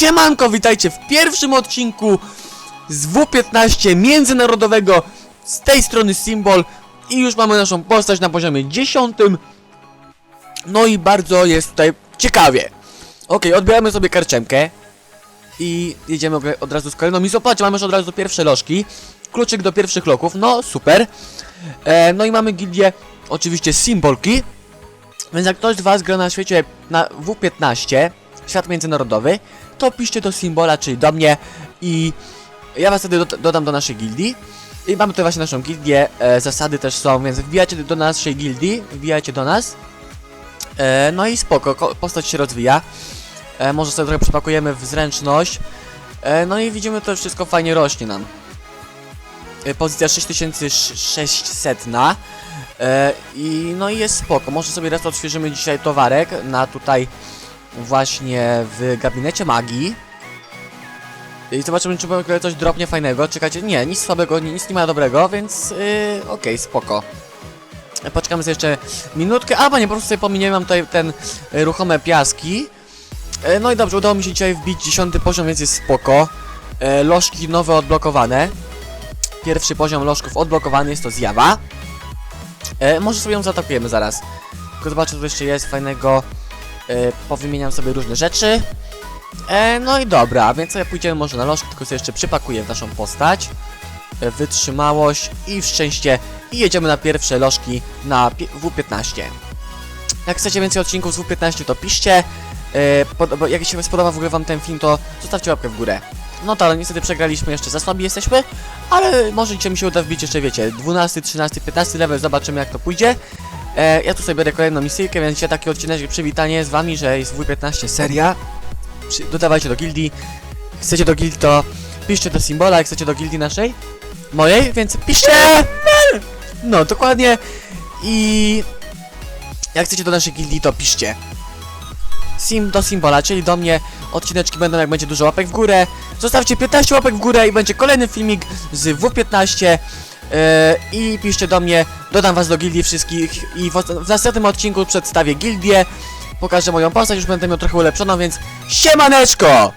Siemanko, witajcie w pierwszym odcinku z W15 międzynarodowego. Z tej strony Symbol i już mamy naszą postać na poziomie 10 no i bardzo jest tutaj ciekawie. Ok, odbieramy sobie karczemkę i jedziemy od- razu z kolejną. I zobaczcie, mamy już od razu pierwsze lożki. Kluczyk do pierwszych loków, no super. E, no i mamy gildię oczywiście Symbolki więc jak ktoś z was gra na świecie na W15 świat międzynarodowy, to piszcie do Symbola, czyli do mnie i ja was wtedy do, dodam do naszej gildii. I mamy tutaj właśnie naszą gildię, e, zasady też są, więc wbijajcie do naszej gildii, wbijajcie do nas. E, no i spoko, ko- postać się rozwija. E, może sobie trochę przepakujemy w zręczność. E, no i widzimy, to wszystko fajnie rośnie nam. E, pozycja 6600 na. E, I no i jest spoko. Może sobie raz odświeżymy dzisiaj towarek na tutaj właśnie w gabinecie magii. I zobaczymy, czy będzie coś dropnie fajnego. Czekajcie, nie, nic słabego, ni- nic nie ma dobrego, więc yy, okej, spoko. E, Poczekamy sobie jeszcze minutkę, albo nie, po prostu sobie pominiemy, tutaj ten y, ruchome piaski. E, no i dobrze, udało mi się dzisiaj wbić 10 poziom, więc jest spoko. E, lożki nowe odblokowane. Pierwszy poziom lożków odblokowany, jest to zjawa. E, może sobie ją zaatakujemy zaraz. Tylko zobaczę, co jeszcze jest fajnego. E, powymieniam sobie różne rzeczy. E, no i dobra, więc sobie pójdziemy może na lożkę, tylko sobie jeszcze przypakuję w naszą postać. E, wytrzymałość i szczęście. I jedziemy na pierwsze lożki na pi- W15. Jak chcecie więcej odcinków z W15, to piszcie. E, jak się spodoba w ogóle wam ten film, to zostawcie łapkę w górę. No to, ale niestety przegraliśmy jeszcze, za słabi jesteśmy, ale może mi się uda wbić jeszcze, wiecie, 12, 13, 15 level, zobaczymy jak to pójdzie. E, ja tu sobie biorę kolejną misyjkę, więc dzisiaj taki odcinek, przywitanie z wami, że jest W15 seria. Przy, dodawajcie do gildii. Chcecie do gildii, to piszcie do Symbola, jak chcecie do gildii naszej, mojej, więc piszcie! No, dokładnie. I jak chcecie do naszej gildii, to piszcie. Sim do Symbola, czyli do mnie. Odcineczki będą jak będzie dużo łapek w górę. Zostawcie 15 łapek w górę i będzie kolejny filmik z W15. Yy, I piszcie do mnie, dodam was do gildii wszystkich i w, w następnym odcinku przedstawię gildię. Pokażę moją postać, już będę miał trochę ulepszoną, więc siemaneczko!